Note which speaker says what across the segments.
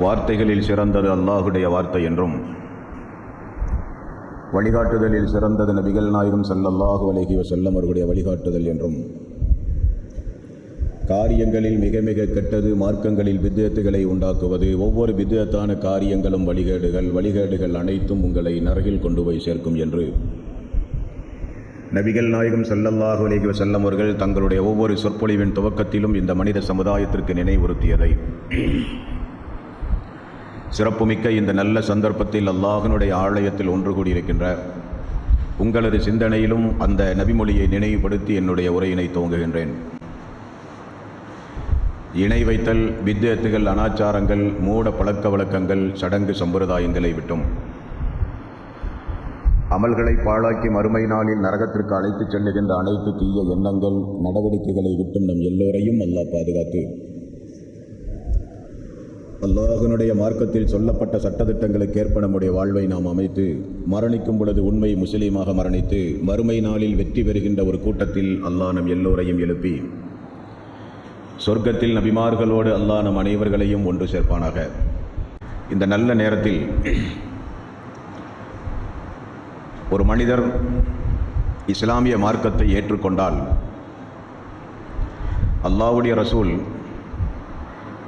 Speaker 1: வார்த்தைகளில் சிறந்தது அல்லாஹுடைய வார்த்தை என்றும் வழிகாட்டுதலில் சிறந்தது நபிகள் நாயகம் செல்லல்லாஹு அலைஹி வஸல்லம் அவர்களுடைய வழிகாட்டுதல் என்றும் காரியங்களில் மிக மிக கெட்டது மார்க்கங்களில் வித்தியத்துகளை உண்டாக்குவது ஒவ்வொரு வித்தியத்தான காரியங்களும் வழிகேடுகள் வழிகேடுகள் அனைத்தும் உங்களை நரகில் கொண்டு போய் சேர்க்கும் என்று நபிகள் நாயகம் செல்லல்லாஹு அலைஹி வஸல்லம் அவர்கள் தங்களுடைய ஒவ்வொரு சொற்பொழிவின் துவக்கத்திலும் இந்த மனித சமுதாயத்திற்கு நினைவுறுத்தியதை சிறப்புமிக்க இந்த நல்ல சந்தர்ப்பத்தில் அல்லாஹனுடைய ஆலயத்தில் ஒன்று கூடியிருக்கின்ற உங்களது சிந்தனையிலும் அந்த நபிமொழியை நினைவுபடுத்தி என்னுடைய உரையினை துவங்குகின்றேன். இணை வைத்தல் வித்தியத்துகள் அனாச்சாரங்கள் மூட பழக்க வழக்கங்கள் சடங்கு சம்பிரதாயங்களை விட்டும். அமல்களை பாழாக்கி மறுமை நாளில் நரகத்திற்கு அழைத்துச் செல்லுகின்ற அனைத்து தீய எண்ணங்கள் நடவடிக்கைகளை விட்டும் நம் எல்லோரையும் அல்லாஹ் பாதுகாத்து. அல்லாஹனுடைய மார்க்கத்தில் சொல்லப்பட்ட சட்டத்திட்டங்களுக்கு ஏற்ப நம்முடைய வாழ்வை நாம் அமைத்து மரணிக்கும் பொழுது உண்மை முஸ்லீமாக மரணித்து மறுமை நாளில் வெற்றி பெறுகின்ற ஒரு கூட்டத்தில் அல்லாஹ் நம் எல்லோரையும் எழுப்பி சொர்க்கத்தில் நபிமார்களோடு அல்லாஹ் நம் அனைவர்களையும் ஒன்று சேர்ப்பானாக. இந்த நல்ல நேரத்தில் ஒரு மனிதர் இஸ்லாமிய மார்க்கத்தை ஏற்றுக்கொண்டால் அல்லாஹ்வுடைய ரசூல்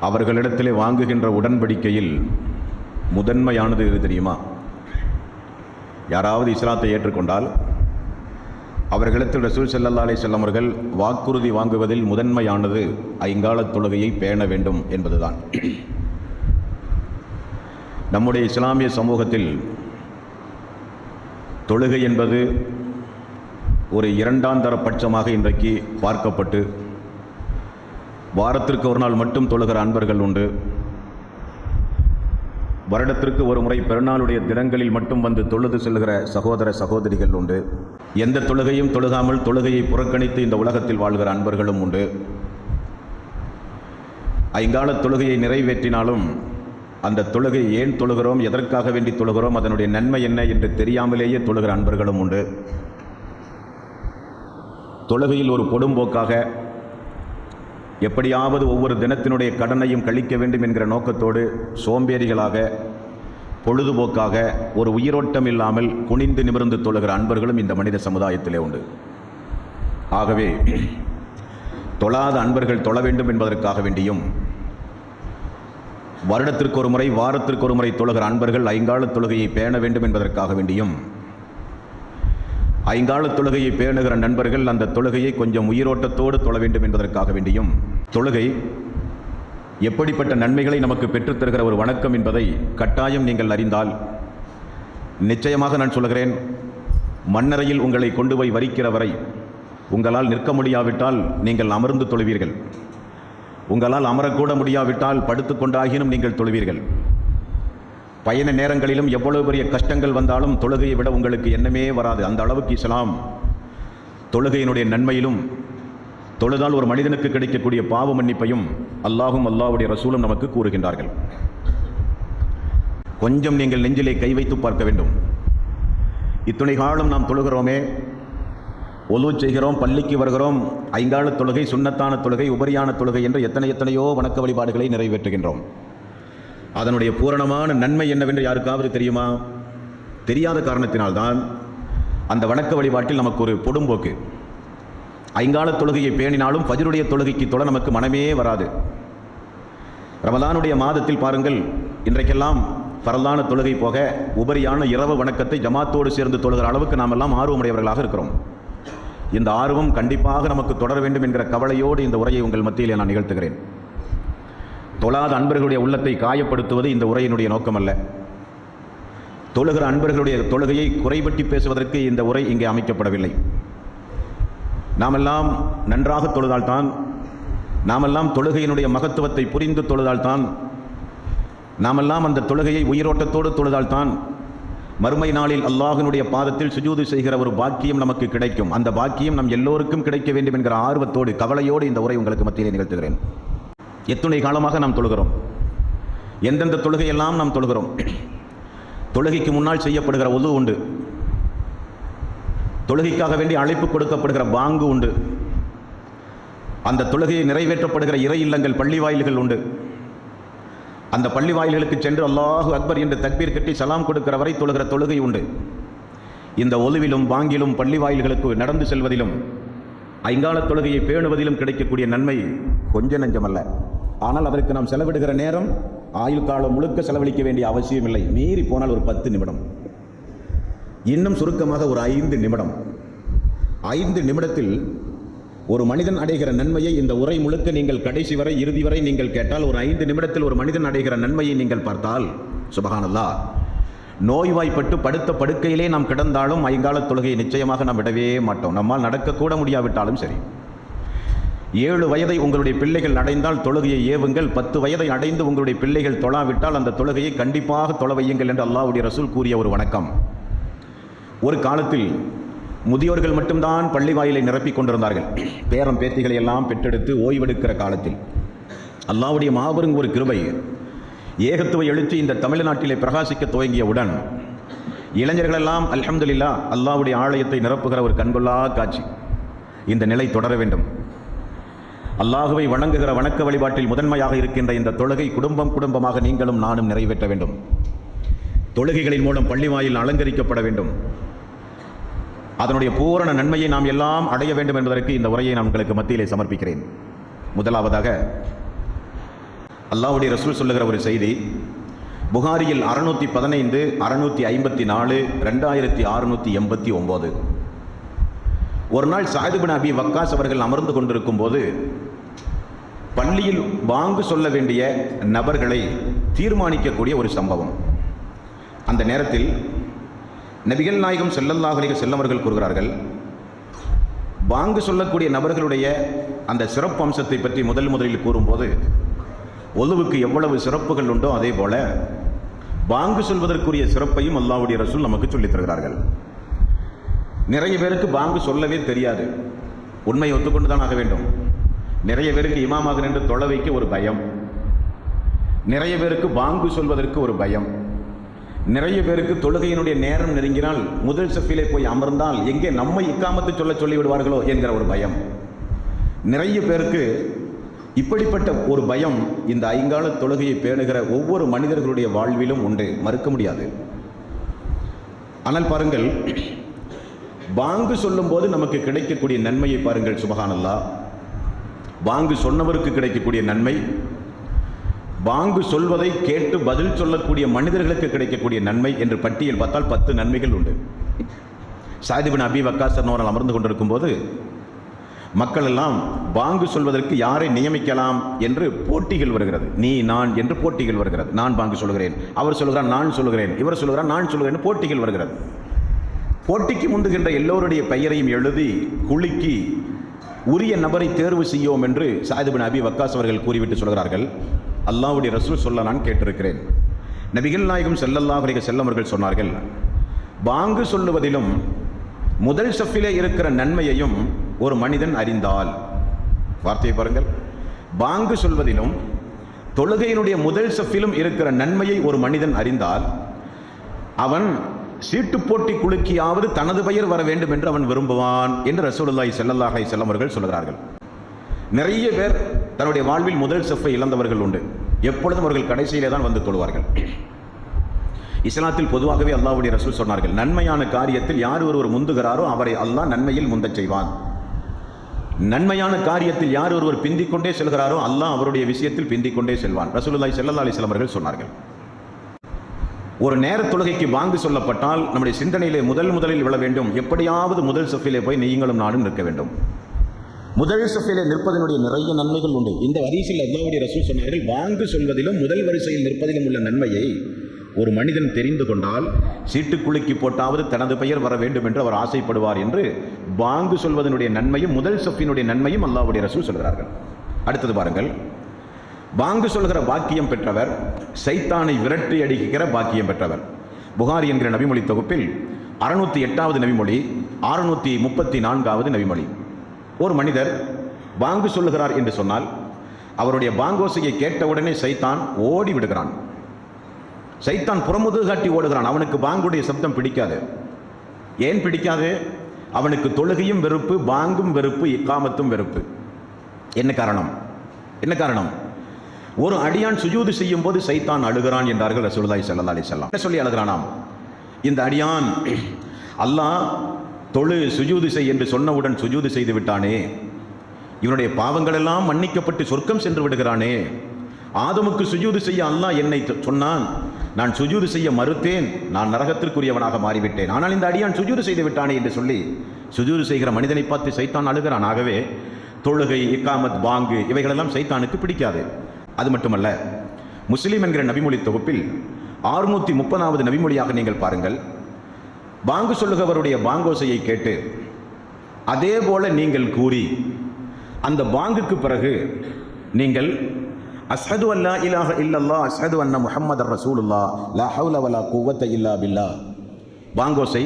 Speaker 1: அவர்களிடத்திலே வாங்குகின்ற உடன்படிக்கையில் முதன்மையானது எது தெரியுமா? யாராவது இஸ்லாத்தை ஏற்றுக்கொண்டால் அவர்களிடத்தில் ரசூல் செல்லல்லா அலைஹி செல்லமர்கள் வாக்குறுதி வாங்குவதில் முதன்மையானது ஐங்கால தொழுகையை பேண வேண்டும் என்பதுதான். நம்முடைய இஸ்லாமிய சமூகத்தில் தொழுகை என்பது ஒரு இரண்டாந்தர பட்சமாக இன்றைக்கு பார்க்கப்பட்டு வாரத்திற்கு ஒரு நாள் மட்டும் தொழுகிற அன்பர்கள் உண்டு. வருடத்திற்கு ஒரு முறை பிறநாளுடைய தினங்களில் மட்டும் வந்து தொழுது செல்கிற சகோதர சகோதரிகள் உண்டு. எந்த தொழுகையும் தொழுகாமல் தொழுகையை புறக்கணித்து இந்த உலகத்தில் வாழ்கிற அன்பர்களும் உண்டு. ஐங்கால தொழுகையை நிறைவேற்றினாலும் அந்த தொழுகை ஏன் தொழுகிறோம் எதற்காக வேண்டி தொழுகிறோம் அதனுடைய நன்மை என்ன என்று தெரியாமலேயே தொழுகிற அன்பர்களும் உண்டு. தொழுகையில் ஒரு கொடும்போக்காக எப்படியாவது ஒவ்வொரு தினத்தினுடைய கடனையும் கழிக்க வேண்டும் என்கிற நோக்கத்தோடு சோம்பேறிகளாக பொழுதுபோக்காக ஒரு உயிரோட்டம் இல்லாமல் குனிந்து நிமிர்ந்து தொழுகிற அன்பர்களும் இந்த மனித சமுதாயத்திலே உண்டு. ஆகவே தொழாத அன்பர்கள் தொழ வேண்டும் என்பதற்காக வேண்டியும் வருடத்திற்கு ஒரு முறை வாரத்திற்கு ஒரு முறை தொழுகிற அன்பர்கள் ஐங்கால தொழுகையை பேண வேண்டும் என்பதற்காக வேண்டியும் ஐங்கால தொழுகையை பேணுகிற நண்பர்கள் அந்த தொழுகையை கொஞ்சம் உயிரோட்டத்தோடு தொழ வேண்டும் என்பதற்காக வேண்டியும். தொழுகை எப்படிப்பட்ட நன்மைகளை நமக்கு பெற்றுத்தருகிற ஒரு வணக்கம் என்பதை கட்டாயம் நீங்கள் அறிந்தால் நிச்சயமாக நான் சொல்கிறேன் மண்ணறையில் உங்களை கொண்டு போய் வரிக்கிற வரை உங்களால் நிற்க முடியாவிட்டால் நீங்கள் அமர்ந்து தொழுவீர்கள். உங்களால் அமரக்கூட முடியாவிட்டால் படுத்துக்கொண்டாகினும் நீங்கள் தொழுவீர்கள். பயண நேரங்களிலும் எவ்வளவு பெரிய கஷ்டங்கள் வந்தாலும் தொழுகையை விட உங்களுக்கு எண்ணமே வராது. அந்த அளவுக்கு இஸ்லாம் தொழுகையினுடைய நன்மையிலும் தொழுதால் ஒரு மனிதனுக்கு கிடைக்கக்கூடிய பாவ மன்னிப்பையும் அல்லாஹும் அல்லாஹ்வுடைய ரசூலும் நமக்கு கூறுகின்றார்கள். கொஞ்சம் நீங்கள் நெஞ்சிலே கை வைத்து பார்க்க வேண்டும். இத்துணை காலம் நாம் தொழுகிறோமே ஒலு செய்கிறோம் பள்ளிக்கு வருகிறோம் ஐங்கால தொழுகை சுண்ணத்தான தொழுகை உபரியான தொழுகை என்று எத்தனை எத்தனையோ வணக்க வழிபாடுகளை நிறைவேற்றுகின்றோம். அதனுடைய பூரணமான நன்மை என்னவென்று யாருக்காவது தெரியுமா? தெரியாத காரணத்தினால்தான் அந்த வணக்க வழிபாட்டில் நமக்கு ஒரு பொடும்போக்கு. ஐங்கால தொழுகையை பேணினாலும் பஜருடைய தொழுகைக்கு தொட நமக்கு மனமே வராது. ரமதானுடைய மாதத்தில் பாருங்கள் இன்றைக்கெல்லாம் பரலான தொழுகை போக உபரியான இரவு வணக்கத்தை ஜமாத்தோடு சேர்ந்து தொழுகிற அளவுக்கு நாம் எல்லாம் ஆர்வமுடையவர்களாக இருக்கிறோம். இந்த ஆர்வம் கண்டிப்பாக நமக்கு தொடர வேண்டும் என்கிற கவலையோடு இந்த உரையை உங்கள் மத்தியிலே நான் நிகழ்த்துகிறேன். தொழாத அன்பர்களுடைய உள்ளத்தை காயப்படுத்துவது இந்த உரையினுடைய நோக்கமல்ல. தொழுகிற அன்பர்களுடைய தொழுகையை குறைபட்டி பேசுவதற்கு இந்த உரை இங்கே அமைக்கப்படவில்லை. நாமெல்லாம் நன்றாக தொழுதால்தான் நாமெல்லாம் தொழுகையினுடைய மகத்துவத்தை புரிந்து தொழுதால்தான் நாமெல்லாம் அந்த தொழுகையை உயிரோட்டத்தோடு தொழுதால்தான் மறுமை நாளில் அல்லாஹினுடைய பாதத்தில் சுஜூது செய்கிற ஒரு பாக்கியம் நமக்கு கிடைக்கும். அந்த பாக்கியம் நம் எல்லோருக்கும் கிடைக்க வேண்டும் என்கிற ஆர்வத்தோடு கவலையோடு இந்த உரை உங்களுக்கு மத்தியிலே நிகழ்த்துகிறேன். எத்துணை காலமாக நாம் தொழுகிறோம். எந்தெந்த தொழுகையெல்லாம் நாம் தொழுகிறோம். தொழுகைக்கு முன்னால் செய்யப்படுகிற உது உண்டு. தொழுகைக்காக வேண்டி அழைப்பு கொடுக்கப்படுகிற பாங்கு உண்டு. அந்த தொழுகையை நிறைவேற்றப்படுகிற இறை இல்லங்கள் பள்ளி வாயில்கள் உண்டு. அந்த பள்ளி வாயில்களுக்கு சென்று அல்லாஹு அக்பர் என்று தக்பீர் கட்டி சலாம் கொடுக்கிற வரை தொழுகிற தொழுகை உண்டு. இந்த ஒலுவிலும் வாங்கிலும் பள்ளி வாயில்களுக்கு நடந்து செல்வதிலும் ஐங்கால தொழுகையை பேணுவதிலும் கிடைக்கக்கூடிய நன்மை கொஞ்ச நஞ்சமல்ல. ஆனால் அதற்கு நாம் செலவிடுகிற நேரம் ஆயுள் காலம் முழுக்க செலவழிக்க வேண்டிய அவசியம் இல்லை மீறி போனால் ஒரு பத்து நிமிடம். இன்னும் சுருக்கமாக ஒரு ஐந்து நிமிடம். ஐந்து நிமிடத்தில் ஒரு மனிதன் அடைகிற நன்மையை இந்த உரை முழுக்க நீங்கள் கடைசி வரை இறுதி வரை நீங்கள் கேட்டால் ஒரு ஐந்து நிமிடத்தில் ஒரு மனிதன் அடைகிற நன்மையை நீங்கள் பார்த்தால் சுபகானல்லா. நோய்வாய்ப்பட்டு படுத்த படுக்கையிலே நாம் கிடந்தாலும் ஐங்கால தொழுகையை நிச்சயமாக நாம் விடவே மாட்டோம். நம்மால் நடக்கக்கூட முடியாவிட்டாலும் சரி. ஏழு வயதை உங்களுடைய பிள்ளைகள் அடைந்தால் தொழுகையை ஏவுங்கள். பத்து வயதை அடைந்து உங்களுடைய பிள்ளைகள் தொழாவிட்டால் அந்த தொழுகையை கண்டிப்பாக தொலைவையுங்கள் என்று அல்லாவுடைய ரசூல் கூறிய ஒரு வணக்கம். ஒரு காலத்தில் முதியோர்கள் மட்டும்தான் பள்ளி வாயிலை நிரப்பிக் கொண்டிருந்தார்கள். பேரம் பேத்திகளை எல்லாம் பெற்றெடுத்து ஓய்வெடுக்கிற காலத்தில் அல்லாவுடைய மாபெரும் ஒரு கிருபை ஏகத்துவ எழுச்சி இந்த தமிழ்நாட்டிலே பிரகாசிக்க துவங்கியவுடன் இளைஞர்களெல்லாம் அல்ஹம்துலில்லா அல்லாவுடைய ஆலயத்தை நிரப்புகிற ஒரு கண்கொள்ளா காட்சி. இந்த நிலை தொடர வேண்டும். அல்லாஹுவை வணங்குகிற வணக்க வழிபாட்டில் முதன்மையாக இருக்கின்ற இந்த தொழுகை குடும்பம் குடும்பமாக நீங்களும் நானும் நிறைவேற்ற வேண்டும். தொழுகைகளின் மூலம் பள்ளி வாயில் அலங்கரிக்கப்பட வேண்டும். அதனுடைய பூரண நன்மையை நாம் எல்லாம் அடைய வேண்டும் என்பதற்கு இந்த உரையை நான் உங்களுக்கு மத்தியிலே சமர்ப்பிக்கிறேன். முதலாவதாக அல்லாவுடைய ரசூல் சொல்லுகிற ஒரு செய்தி புகாரியில் அறுநூற்றி பதினைந்து அறுநூற்றி ஐம்பத்தி நாலு ரெண்டாயிரத்தி அறுநூத்தி எண்பத்தி ஒம்பது. ஒரு நாள் சாதிபின் அபி வக்காஸ் அவர்கள் அமர்ந்து கொண்டிருக்கும் போது பள்ளியில் வாங்கு சொல்ல வேண்டிய நபர்களை தீர்மானிக்கக்கூடிய ஒரு சம்பவம். அந்த நேரத்தில் நபிகள் நாயகம் செல்லல்லாஹலிக செல்லவர்கள் கூறுகிறார்கள் வாங்கு சொல்லக்கூடிய நபர்களுடைய அந்த சிறப்பு அம்சத்தை பற்றி முதல் முதலில் கூறும்போது ஒழுவுக்கு எவ்வளவு சிறப்புகள் உண்டோ அதே போல பாங்கு சொல்வதற்குரிய சிறப்பையும் அல்லாவுடைய ரசூல் நமக்கு சொல்லித் தருகிறார்கள். நிறைய பேருக்கு பாங்கு சொல்லவே தெரியாது. உண்மையை ஒத்துக்கொண்டு தான் ஆக வேண்டும். நிறைய பேருக்கு இமாமாக நின்று தொலை வைக்க ஒரு பயம். நிறைய பேருக்கு பாங்கு சொல்வதற்கு ஒரு பயம். நிறைய பேருக்கு தொழுகையினுடைய நேரம் நெருங்கினால் முதல் சஃபிலே போய் அமர்ந்தால் எங்கே நம்மை இக்காமத்து சொல்ல சொல்லி விடுவார்களோ என்கிற ஒரு பயம். நிறைய பேருக்கு இப்படிப்பட்ட ஒரு பயம் இந்த ஐங்கால தொழுகையை பேணுகிற ஒவ்வொரு மனிதர்களுடைய வாழ்விலும் உண்டு. மறுக்க முடியாது. ஆனால் பாருங்கள் பாங்கு சொல்லும்போது நமக்கு கிடைக்கக்கூடிய நன்மையை பாருங்கள் சுபகானல்லா. பாங்கு சொன்னவருக்கு கிடைக்கக்கூடிய நன்மை பாங்கு சொல்வதை கேட்டு பதில் சொல்லக்கூடிய மனிதர்களுக்கு கிடைக்கக்கூடிய நன்மை என்று பட்டியல் பார்த்தால் பத்து நன்மைகள் உண்டு. சாதிபின் அபி வக்காசன் அவர்கள் அமர்ந்து கொண்டிருக்கும் போது மக்கள் எல்லாம் பாங்கு சொல்வதற்கு யாரை நியமிக்கலாம் என்று போட்டிகள் வருகிறது. நீ நான் என்று போட்டிகள் வருகிறது. நான் பாங்கு சொல்கிறேன். அவர் சொல்கிறார் நான் சொல்கிறேன். இவர் சொல்கிறார் நான் சொல்கிறேன் போட்டிகள் வருகிறது. போட்டிக்கு முந்துகின்ற எல்லோருடைய பெயரையும் எழுதி குலுக்கி உரிய நபரை தேர்வு செய்யோம் என்று சாயிதுபின் அபி வக்காஸ் அவர்கள் கூறிவிட்டு சொல்கிறார்கள். அல்லாவுடைய ரசூல் சொல்ல நான் கேட்டிருக்கிறேன். நபிகள் நாயகம் செல்லல்லாஹ் அலைஹி செல்லம் அவர்கள் சொன்னார்கள் பாங்கு சொல்லுவதிலும் முதல் சஃபிலே இருக்கிற நன்மையையும் ஒரு மனிதன் அறிந்தால். வார்த்தையை பாருங்கள். பாங்கு சொல்வதிலும் தொழுகையினுடைய முதல் சஃபிலும் இருக்கிற நன்மையை ஒரு மனிதன் அறிந்தால் அவன் சீட்டு போட்டி குலுக்கியாவது தனது பெயர் வர வேண்டும் என்று அவன் விரும்புவான் என்று ரசூலுல்லாய் செல்லல்லாஹை செல்லம் அவர்கள் சொல்கிறார்கள். நிறைய பேர் தன்னுடைய வாழ்வில் முதல் செஃப்பை இழந்தவர்கள் உண்டு. எப்பொழுதும் அவர்கள் கடைசியிலே தான் வந்து தொழுவார்கள். இஸ்லாத்தில் பொதுவாகவே அல்லாவுடைய ரசூல் சொன்னார்கள் நன்மையான காரியத்தில் யார் ஒருவர் முந்துகிறாரோ அவரை அல்லாஹ் நன்மையில் முந்தச் செய்வான். நன்மையான காரியத்தில் யார் ஒருவர் பிந்திக்கொண்டே செல்கிறாரோ அல்லாஹ் அவருடைய விஷயத்தில் பிந்திக்கொண்டே செல்வான். ரசூலுல்லாய் ஸல்லல்லாஹு அலைஹி அவர்கள் சொன்னார்கள் ஒரு நேர தொழுகைக்கு வாங்கு சொல்லப்பட்டால் நம்முடைய சிந்தனையிலே முதல் முதலில் விழ வேண்டும். எப்படியாவது முதல் சஃபிலே போய் நீங்களும் நானும் நிற்க வேண்டும். முதல் சஃபிலே நிற்பதனுடைய நிறைய நன்மைகள் உண்டு. இந்த வரிசையில் அல்லாவுடைய ரசூல் சொன்னார்கள் வாங்கு சொல்வதிலும் முதல் வரிசையில் நிற்பதிலும் உள்ள நன்மையை ஒரு மனிதன் தெரிந்து கொண்டால் சீட்டுக்குலுக்கி போட்டாவது தனது பெயர் வர வேண்டும் என்று அவர் ஆசைப்படுவார் என்று வாங்கு சொல்வதனுடைய நன்மையும் முதல் சஃபினுடைய நன்மையும் அல்லாவுடைய ரசூல் சொல்கிறார்கள். அடுத்தது பாருங்கள். வாங்கு சொல்கிற பாக்கியம் பெற்றவர் சைத்தானை விரட்டி அடிக்கிற பாக்கியம் பெற்றவர். புகாரி என்கிற நபிமொழி தொகுப்பில் அறுநூற்றி எட்டாவது நபிமொழி அறுநூற்றி முப்பத்தி நான்காவது நபிமொழி. ஒரு மனிதர் பாங்கு சொல்லுகிறார் என்று சொன்னால் அவருடைய பாங்கோசையை கேட்டவுடனே சைத்தான் ஓடி விடுகிறான். சைத்தான் புறமுது காட்டி ஓடுகிறான். அவனுக்கு பாங்குடைய சப்தம் பிடிக்காது. ஏன் பிடிக்காது? அவனுக்கு தொழுகையும் வெறுப்பு பாங்கும் வெறுப்பு இக்காமத்தும் வெறுப்பு. என்ன காரணம்? என்ன காரணம்? ஒரு அடியான் சுஜூது செய்யும் போது சைத்தான் அழுகிறான் என்றார்கள் ரசூலுல்லாஹி ஸல்லல்லாஹு அலைஹி வஸல்லம். என்ன சொல்லி அழுகிறானாம்? இந்த அடியான் அல்லாஹ் தொழு சுஜூது செய் என்று சொன்னவுடன் சுஜூது செய்து விட்டானே. இவனுடைய பாவங்கள் எல்லாம் மன்னிக்கப்பட்டு சொர்க்கம் சென்று விடுகிறானே. ஆதமுக்கு சுஜூது செய்ய அல்லாஹ் என்னை சொன்னான். நான் சுஜூது செய்ய மறுத்தேன். நான் நரகத்திற்குரியவனாக மாறிவிட்டேன். ஆனால் இந்த அடியான் சுஜூது செய்து விட்டானே என்று சொல்லி சுஜூது செய்கிற மனிதனை பார்த்து சைத்தான் அழுகிறான். ஆகவே தொழுகை இக்காமத் பாங்கு இவைகளெல்லாம் சைத்தானுக்கு பிடிக்காது. அது மட்டுமல்ல முஸ்லீம் என்கிற நபிமொழி தொகுப்பில் ஆறுநூற்றி முப்பதாவது நபிமொழியாக நீங்கள் பாருங்கள். பாங்கு சொல்லுகிறவருடைய பாங்கோசையை கேட்டு அதே போல நீங்கள் கூறி அந்த பாங்குக்கு பிறகு நீங்கள் அஸ்ஹது அல்லா இலாஹ இல்லல்லா அஸ்ஹது அன்ன முஹம்மது ரசூலுல்லா லா ஹவுல வலா குவத்த இல்லா பில்லா பாங்கோசை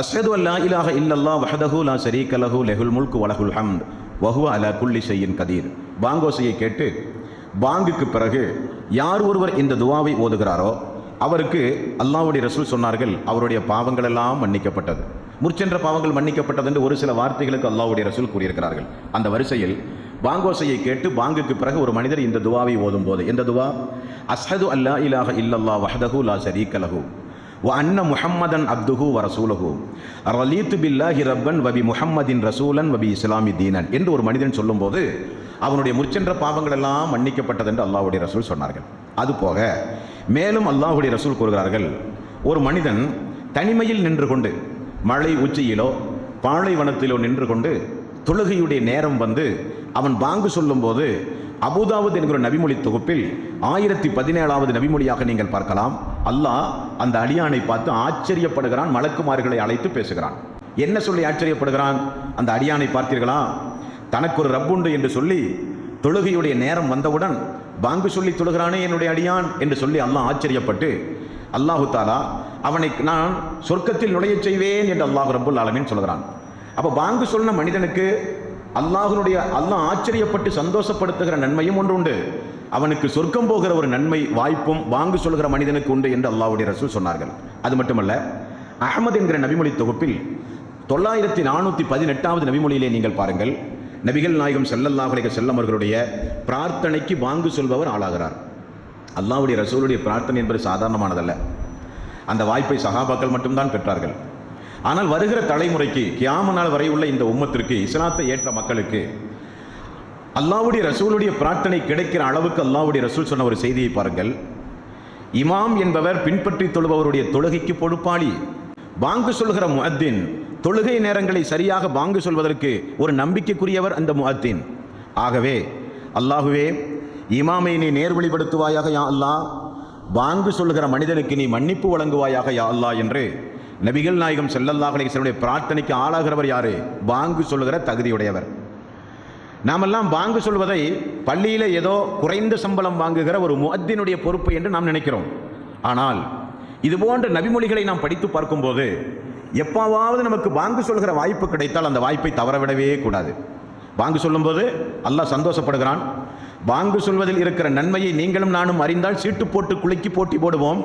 Speaker 1: அஸ்ஹது அல்லா இலாஹ இல்லல்லா வஹதஹு லா ஷரீக லஹு லெஹுல் முல்கு வலஹுல் ஹம்த் வஹுவ அலா குல்லி செய்யின் கதீர். பாங்கோசையை கேட்டு பாங்குக்கு பிறகு யார் ஒருவர் இந்த துவாவை ஓதுகிறாரோ அவருக்கு அல்லாஹ்வுடைய ரசூல் சொன்னார்கள் அவருடைய பாவங்கள் எல்லாம் மன்னிக்கப்பட்டது. முற்சென்ற பாவங்கள் மன்னிக்கப்பட்டது என்று ஒரு சில வார்த்தைகளுக்கு அல்லாஹ்வுடைய ரசூல் கூறியிருக்கிறார்கள். அந்த வரிசையில் பாங்கோசையை கேட்டு பாங்குக்கு பிறகு ஒரு மனிதர் இந்த துவாவை ஓதும் போது எந்த துவா? அஸ்ஹது அல்லா இலாஹ இல்லல்லா வஹதஹு லா ஷரீக லஹு வ அன்ன முஹம்மதன் அப்துஹு வ ரசூலஹு. ரலீத்து பில்லாஹி ரப்பன் வபி முஹம்மதின் ரசூலன் வபி இஸ்லாமி தீனன் என்று ஒரு மனிதன் சொல்லும்போது அவனுடைய முற்சென்ற பாவங்கள் எல்லாம் மன்னிக்கப்பட்டது என்று அல்லாஹுடைய ரசூல் சொன்னார்கள். அதுபோக மேலும் அல்லாஹ்வுடைய ரசூல் கூறுகிறார்கள் ஒரு மனிதன் தனிமையில் நின்று கொண்டு மழை உச்சியிலோ பாலைவனத்திலோ நின்று கொண்டு தொழுகையுடைய நேரம் வந்து அவன் பாங்கு சொல்லும்போது அபுதாவது என்கிற நபிமொழி தொகுப்பில் ஆயிரத்தி பதினேழாவது நபிமொழியாக நீங்கள் பார்க்கலாம். அல்லாஹ் அந்த அடியானை பார்த்து ஆச்சரியப்படுகிறான் மலக்குமார்களை அழைத்து பேசுகிறான். என்ன சொல்லி ஆச்சரியப்படுகிறான்? அந்த அடியானை பார்த்தீர்களா? தனக்கு ஒரு ரப்புண்டு என்று சொல்லி தொழுகையுடைய நேரம் வந்தவுடன் பாங்கு சொல்லி தொழுகிறானே என்னுடைய அடியான் என்று சொல்லி அல்லாஹ் ஆச்சரியப்பட்டு அல்லாஹு தாலா அவனை நான் சொர்க்கத்தில் நுழையச் செய்வேன் என்று அல்லாஹ் ரபுல் ஆலமின் சொல்கிறான். அப்போ பாங்கு சொன்ன மனிதனுக்கு அல்லாஹனுடைய அல்லாஹ் ஆச்சரியப்பட்டு சந்தோஷப்படுத்துகிற நன்மையும் ஒன்று உண்டு. அவனுக்கு சொர்க்கம் போகிற ஒரு நன்மை வாய்ப்பும் வாங்கு சொல்கிற மனிதனுக்கு உண்டு என்று அல்லாஹ்வுடைய ரசூல் சொன்னார்கள். அது மட்டுமல்ல அகமது என்கிற நபிமொழி தொகுப்பில் தொள்ளாயிரத்தி நானூற்றி பதினெட்டாவது நபிமொழியிலே நீங்கள் பாருங்கள் நபிகள் நாயகம் ஸல்லல்லாஹு செல்லமர்களுடைய அவர்களுடைய பிரார்த்தனைக்கு வாங்கு சொல்பவர் ஆளாகிறார். அல்லாவுடைய ரசூலுடைய பிரார்த்தனை என்பது சாதாரணமானதல்ல. அந்த வாய்ப்பை சகாபாக்கள் மட்டும்தான் பெற்றார்கள். ஆனால் வருகிற தலைமுறைக்கு கியாம நாள் வரை உள்ள இந்த உம்மத்திற்கு இஸ்லாத்தை ஏற்ற மக்களுக்கு அல்லாவுடைய ரசூலுடைய பிரார்த்தனை கிடைக்கிற அளவுக்கு அல்லாவுடைய ரசூல் சொன்ன ஒரு செய்தியை பாருங்கள். இமாம் என்பவர் பின்பற்றி தொழுபவருடைய தொழுகைக்கு பொறுப்பாளி. வாங்கு சொல்கிற முஹத்தின் தொழுகை நேரங்களை சரியாக வாங்கு சொல்வதற்கு ஒரு நம்பிக்கைக்குரியவர் அந்த முகத்தின் ஆகவே அல்லாஹுவே இமாமை நீ நேர்வழிப்படுத்துவாயாக யா அல்லா வாங்கு சொல்கிற மனிதனுக்கு நீ மன்னிப்பு வழங்குவாயாக யா அல்லா என்று நபிகள் நாயகம் ஸல்லல்லாஹு அலைஹி பிரார்த்தனைக்கு ஆளாகிறவர் யாரு? வாங்கு சொல்லுகிற தகுதியுடையவர். நாமெல்லாம் வாங்கு சொல்வதை பள்ளியில் ஏதோ குறைந்த சம்பளம் வாங்குகிற ஒரு முகத்தினுடைய பொறுப்பு என்று நாம் நினைக்கிறோம். ஆனால் இதுபோன்ற நபிமொழிகளை நாம் படித்து பார்க்கும்போது எப்பாவது நமக்கு வாங்கு சொல்கிற வாய்ப்பு கிடைத்தால் அந்த வாய்ப்பை தவறவிடவே கூடாது. வாங்கு சொல்லும்போது அல்லாஹ் சந்தோஷப்படுகிறான். வாங்கு சொல்வதில் இருக்கிற நன்மையை நீங்களும் நானும் அறிந்தால் சீட்டு போட்டு குலுக்கி போட்டி போடுவோம்.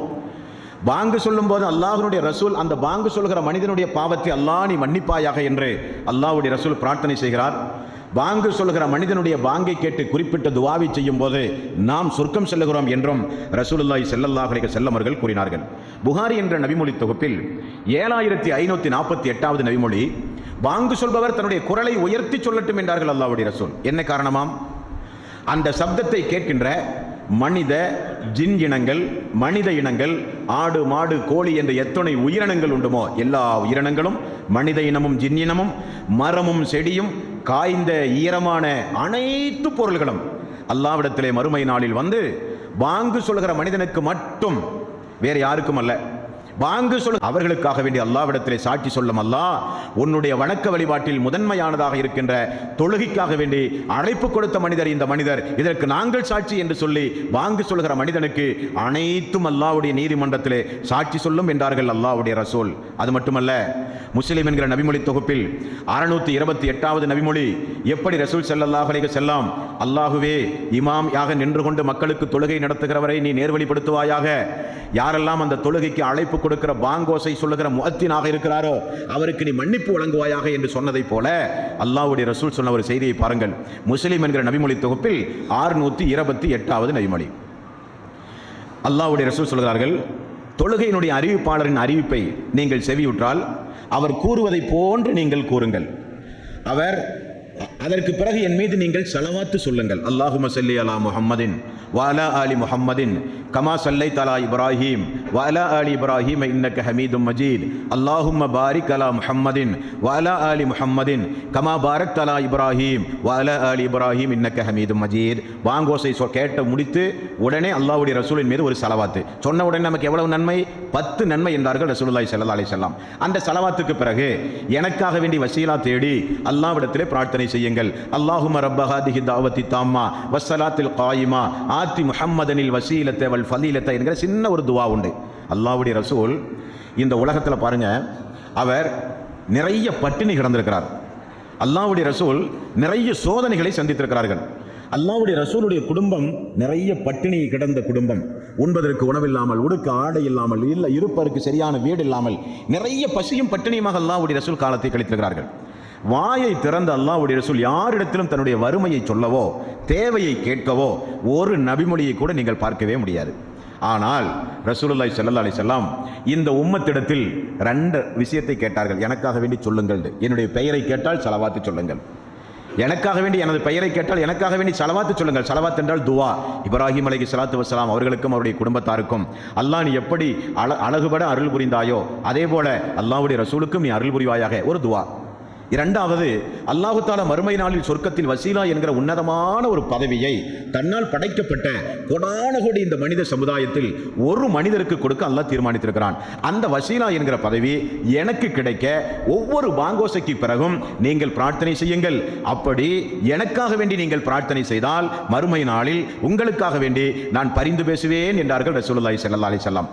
Speaker 1: வாங்கு சொல்லும்போது அல்லாஹனுடைய ரசூல் அந்த பாங்கு சொல்கிற மனிதனுடைய பாவத்தை அல்லாஹ் நீ மன்னிப்பாயாக என்று அல்லாஹுடைய ரசூல் பிரார்த்தனை செய்கிறார். வாங்கு சொல்லுகிற மனிதனுடைய வாங்கை கேட்டு குறிப்பிட்ட துவாவை செய்யும் போது நாம் சொர்க்கம் செல்லுகிறோம் என்றும் ரசூலுல்லாய் செல்லல்லாஹலிக செல்லமர்கள் அவர்கள் கூறினார்கள். புகாரி என்ற நபிமொழி தொகுப்பில் ஏழாயிரத்தி ஐநூற்றி நாற்பத்தி எட்டாவது நபிமொழி வாங்கு சொல்பவர் தன்னுடைய குரலை உயர்த்தி சொல்லட்டும் என்றார்கள் அல்லாவுடைய ரசூல். என்ன காரணமாம்? அந்த சப்தத்தை கேட்கின்ற மனித ஜின் இனங்கள் மனித இனங்கள் ஆடு மாடு கோழி என்ற எத்தனை உயிரினங்கள் உண்டுமோ எல்லா உயிரினங்களும் மனித இனமும் ஜின் இனமும் மரமும் செடியும் காய்ந்த ஈரமான அனைத்து பொருள்களும் அல்லாவிடத்திலே மறுமை நாளில் வந்து வாங்கு சொல்கிற மனிதனுக்கு மட்டும் வேறு யாருக்கும் அல்ல. வாங்கு சொல்லு. அவர்களுக்காக வேண்டிய அல்லாவிடத்திலே சாட்சி சொல்லும் அல்லாஹ் உன்னுடைய வணக்க வழிபாட்டில் முதன்மையானதாக இருக்கின்ற தொழுகைக்காக வேண்டி அழைப்பு கொடுத்த மனிதர் இந்த மனிதர். இதற்கு நாங்கள் சாட்சி என்று சொல்லி வாங்கு சொல்கிற மனிதனுக்கு அனைத்தும் அல்லாஹ்வுடைய நீதிமன்றத்திலே சாட்சி சொல்லும் என்றார்கள் அல்லாவுடைய ரசூல். அது மட்டுமல்ல முஸ்லிம் என்கிற நபிமொழி தொகுப்பில் அறுநூத்தி இருபத்தி எட்டாவது நபிமொழி எப்படி ரசூல் ஸல்லல்லாஹு அலைஹி செல்லாம் அல்லாஹுவே இமாம் யாக நின்று கொண்டு மக்களுக்கு தொழுகை நடத்துகிறவரை நீ நேர்வழிப்படுத்துவாயாக? யாரெல்லாம் அந்த தொழுகைக்கு அழைப்பு கொடுக்கிற பாங்கோசை சொல்லுகிற முகத்தினாக இருக்கிறாரோ அவருக்கு நீ மன்னிப்பு வழங்குவாயாக என்று சொன்னதைப் போல அல்லாவுடைய ரசூல் சொன்ன ஒரு செய்தியை பாருங்கள். முஸ்லீம் என்கிற நபிமொழி தொகுப்பில் ஆறுநூற்றி இருபத்தி எட்டாவது நபிமொழி. அல்லாஹ்வுடைய ரசூல் சொல்கிறார்கள் தொழுகையினுடைய அறிவிப்பாளரின் அறிவிப்பை நீங்கள் செவியுற்றால் அவர் கூறுவதை போன்று நீங்கள் கூறுங்கள். அவர் அதற்கு பிறகு என் மீது நீங்கள் செலவாத்து சொல்லுங்கள். அல்லாஹு மசல்லி அலா முஹம்மதின் வாலா அலி முஹம்மதின் கமா சல்லை தலா இப்ராஹிம் வாலா அலி இப்ராஹீம் இன்னக்க ஹமீதும் மஜீத் அல்லாஹும்ம பாரிக் அலா முஹம்மதின் வாலா அலி முஹம்மதின் கமா பாரக் அலா இப்ராஹீம் வாலா அலி இப்ராஹீம் இன்னக்க ஹமீதும் மஜீத் வாங்கோசை சொ கேட்ட முடித்து உடனே அல்லாஹ்வுடைய ரசூலின் மீது ஒரு சலவாத்து. சொன்ன உடனே நமக்கு எவ்வளவு நன்மை? பத்து நன்மை என்றார்கள் ரசூலுல்லாஹி ஸல்லல்லாஹு அலைஹி வஸல்லம். அந்த சலவாத்துக்கு பிறகு எனக்காக வேண்டி வசீலா தேடி அல்லாஹ்விடத்திலே பிரார்த்தனை செய்யுங்கள். அல்லாஹும ரப்ப ஹாதிஹி தாவத்தி தாம்மா வஸ்ஸலாத்தில் காயிமா ஆத்தி முஹம்மதனில் வசீலத்தை வல் ஃபலீலத்தை என்கிற சின்ன ஒரு துவா உண்டு. அல்லாவுடைய ரசூல் இந்த உலகத்தில் பாருங்க அவர் நிறைய பட்டினி கிடந்திருக்கிறார். அல்லாவுடைய ரசூல் நிறைய சோதனைகளை சந்தித்திருக்கிறார்கள். அல்லாவுடைய ரசூலுடைய குடும்பம் நிறைய பட்டினி கிடந்த குடும்பம். உண்பதற்கு உணவில்லாமல் உடுக்க ஆடை இல்லாமல் இல்லை இருப்பதற்கு சரியான வீடு இல்லாமல் நிறைய பசியும் பட்டினியுமாக அல்லாவுடைய ரசூல் காலத்தை கழித்திருக்கிறார்கள். வாயை திறந்த அல்லாவுடைய ரசூல் யாரிடத்திலும் தன்னுடைய வறுமையை சொல்லவோ தேவையை கேட்கவோ ஒரு நபிமொழியை கூட நீங்கள் பார்க்கவே முடியாது. ஆனால் ரசூலுல்லாய் ஸல்லல்லாஹு அலைஹி இந்த உம்மத்திடத்தில் ரெண்டு விஷயத்தை கேட்டார்கள். எனக்காக வேண்டி சொல்லுங்கள். என்னுடைய பெயரை கேட்டால் செலவாத்து சொல்லுங்கள். எனக்காக வேண்டி எனது பெயரை கேட்டால் எனக்காக வேண்டி சலவாத்து சொல்லுங்கள். சலவாத் என்றால் துவா. இப்ராஹிம் அலைக்கு சலாத்து வசலாம் அவர்களுக்கும் அவருடைய குடும்பத்தாருக்கும் அல்லாஹ் நீ எப்படி அழ அழகுபட அருள் புரிந்தாயோ அதே போல அல்லாவுடைய ரசூலுக்கும் நீ அருள் புரிவாயாக. ஒரு துவா. இரண்டாவது அல்லாஹு தாலா மறுமை நாளில் சொர்க்கத்தில் வசீலா என்கிற உன்னதமான ஒரு பதவியை தன்னால் படைக்கப்பட்ட கொடான கோடி இந்த மனித சமுதாயத்தில் ஒரு மனிதருக்கு கொடுக்க அல்லாஹ் தீர்மானித்திருக்கிறான். அந்த வசீலா என்கிற பதவி எனக்கு கிடைக்க ஒவ்வொரு பாங்கோசைக்கு பிறகும் நீங்கள் பிரார்த்தனை செய்யுங்கள். அப்படி எனக்காக வேண்டி நீங்கள் பிரார்த்தனை செய்தால் மறுமை நாளில் உங்களுக்காக வேண்டி நான் பரிந்து பேசுவேன் என்றார்கள் ரசூலுல்லாஹி ஸல்லல்லாஹு அலைஹி வஸல்லம்.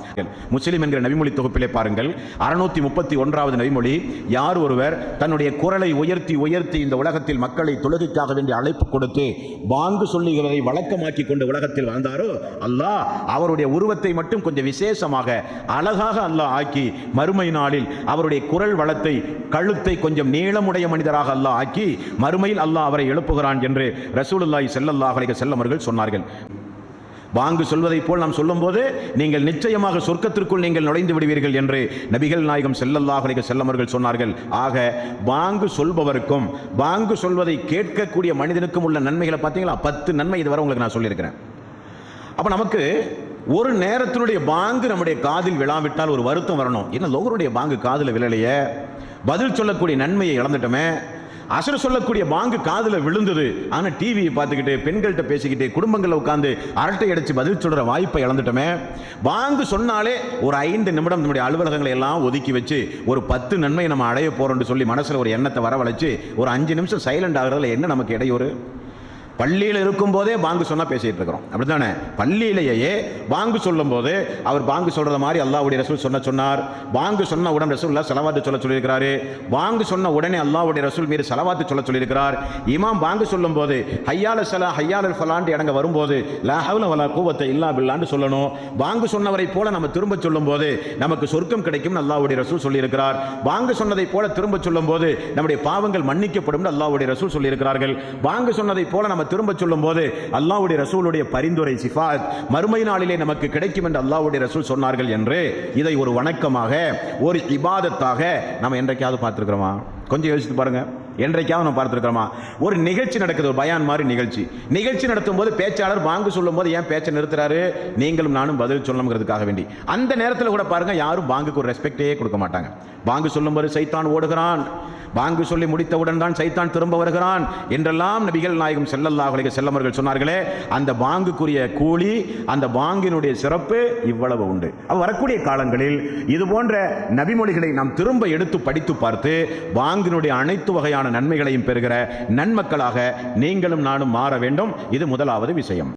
Speaker 1: முஸ்லிம் என்கிற நபிமொழி தொகுப்பிலே பாருங்கள். அறுநூத்தி முப்பத்தி ஒன்றாவது நபிமொழி யார் ஒருவர் தன்னுடைய குரலை உயர்த்தி உயர்த்தி இந்த உலகத்தில் மக்களை தொழுகைக்காக வேண்டிய அழைப்பு கொடுத்து பாங்கு சொல்லுகிறதை வழக்கமாக்கி கொண்டு உலகத்தில் வாழ்ந்தாரோ? அல்லாஹ் அவருடைய உருவத்தை மட்டும் கொஞ்சம் விசேஷமாக அழகாக அல்லாஹ் ஆக்கி மறுமை நாளில் அவருடைய குரல் வளத்தை கழுத்தை கொஞ்சம் நீளமுடைய மனிதராக அல்லாஹ் ஆக்கி மறுமையில் அல்லாஹ் அவரை எழுப்புகிறான் என்று ரசூலுல்லாய் செல்லல்லாஹ் அலைஹி செல்லமர்கள் சொன்னார்கள். வாங்கு சொல்வதைப் போல் நாம் சொல்லும்போது நீங்கள் நிச்சயமாக சொர்க்கத்திற்குள் நீங்கள் நுழைந்து விடுவீர்கள் என்று நபிகள் நாயகம் செல்லல்லாஹ் செல்லமர்கள் சொன்னார்கள். ஆக வாங்கு சொல்பவருக்கும் வாங்கு சொல்வதை கேட்கக்கூடிய மனிதனுக்கும் உள்ள நன்மைகளை பார்த்தீங்களா? பத்து நன்மை இதுவரை உங்களுக்கு நான் சொல்லியிருக்கிறேன். அப்போ நமக்கு ஒரு நேரத்தினுடைய பாங்கு நம்முடைய காதில் விழாவிட்டால் ஒரு வருத்தம் வரணும். என்ன லோகருடைய பாங்கு காதில் விழலையே? பதில் சொல்லக்கூடிய நன்மையை இழந்துட்டோமே? அசுர சொல்லக்கூடிய பாங்கு காதில் விழுந்தது. ஆனால் டிவியை பார்த்துக்கிட்டு பெண்கள்கிட்ட பேசிக்கிட்டு குடும்பங்களில் உட்காந்து அரட்டை அடித்து பதில் சொல்கிற வாய்ப்பை இழந்துட்டோமே. பாங்கு சொன்னாலே ஒரு ஐந்து நிமிடம் நம்முடைய அலுவலகங்களை எல்லாம் ஒதுக்கி வச்சு ஒரு பத்து நன்மை நம்ம அடைய போகிறோம்னு சொல்லி மனசில் ஒரு எண்ணத்தை வரவழைச்சு ஒரு அஞ்சு நிமிஷம் சைலண்ட் ஆகிறதுல என்ன நமக்கு இடையூறு? பள்ளியில் இருக்கும்போதே பாங்கு சொன்னால் பேசிட்டு இருக்கிறோம். அப்படித்தானே? பள்ளியிலேயே பாங்கு சொல்லும் போது அவர் பாங்கு சொல்றத மாதிரி அல்லாவுடைய ரசூல் சொன்ன சொன்னார். பாங்கு சொன்ன உடன் ரசூல்லா செலவாத்து சொல்ல சொல்லியிருக்கிறாரு. பாங்கு சொன்ன உடனே அல்லாவுடைய ரசூல் மீது செலவாத்து சொல்ல சொல்லியிருக்கிறார். இமாம் பாங்கு சொல்லும் போது ஹையால சலா ஹையால ஃபலாண்டு இடங்க வரும்போது லஹவுல வலா கூவத்தை இல்லா பில்லான்னு சொல்லணும். பாங்கு சொன்னவரை போல நம்ம திரும்ப சொல்லும் போது நமக்கு சொர்க்கம் கிடைக்கும் அல்லாவுடைய ரசூல் சொல்லியிருக்கிறார். பாங்கு சொன்னதை போல திரும்ப சொல்லும் போது நம்முடைய பாவங்கள் மன்னிக்கப்படும் அல்லாஹ்வுடைய ரசூல் சொல்லியிருக்கிறார்கள். பாங்கு சொன்னதை போல நம்ம திரும்ப சொல்லும் போது அல்லாவுடைய ரசூலுடைய பரிந்துரை சிஃபாத் மறுமை நாளிலே நமக்கு கிடைக்கும் என்று அல்லாஹ்வுடைய ரசூல் சொன்னார்கள் என்று இதை ஒரு வணக்கமாக ஒரு இபாதத்தாக நம்ம என்றைக்காவது பார்த்துருக்கிறோமா? கொஞ்சம் யோசித்து பாருங்க. என்றைக்காவது நம்ம பார்த்துருக்கிறோமா? ஒரு நிகழ்ச்சி நடக்குது ஒரு பயான் மாதிரி நிகழ்ச்சி. நிகழ்ச்சி நடத்தும் போது பேச்சாளர் வாங்க சொல்லும் போது ஏன் பேச்சை நிறுத்துறாரு. நீங்களும் நானும் பதில் சொல்லணுங்கிறதுக்காக வேண்டி. அந்த நேரத்தில் கூட பாருங்க யாரும் பாங்குக்கு ஒரு ரெஸ்பெக்டே கொடுக்க மாட்டாங்க. பாங்கு சொல்லும்போது சைத்தான் ஓடுகிறான். பாங்கு சொல்லி முடித்தவுடன் தான் சைத்தான் திரும்ப வருகிறான் என்றெல்லாம் நபிகள் நாயகம் செல்லல்லாஹ் செல்லமர்கள் சொன்னார்களே அந்த பாங்குக்குரிய கூலி அந்த பாங்கினுடைய சிறப்பு இவ்வளவு உண்டு. வரக்கூடிய காலங்களில் இது போன்ற நபிமொழிகளை நாம் திரும்ப எடுத்து படித்து பார்த்து பாங்கினுடைய அனைத்து வகையான நன்மைகளையும் பெறுகிற நன்மக்களாக நீங்களும் நானும் மாற வேண்டும். இது முதலாவது விஷயம்.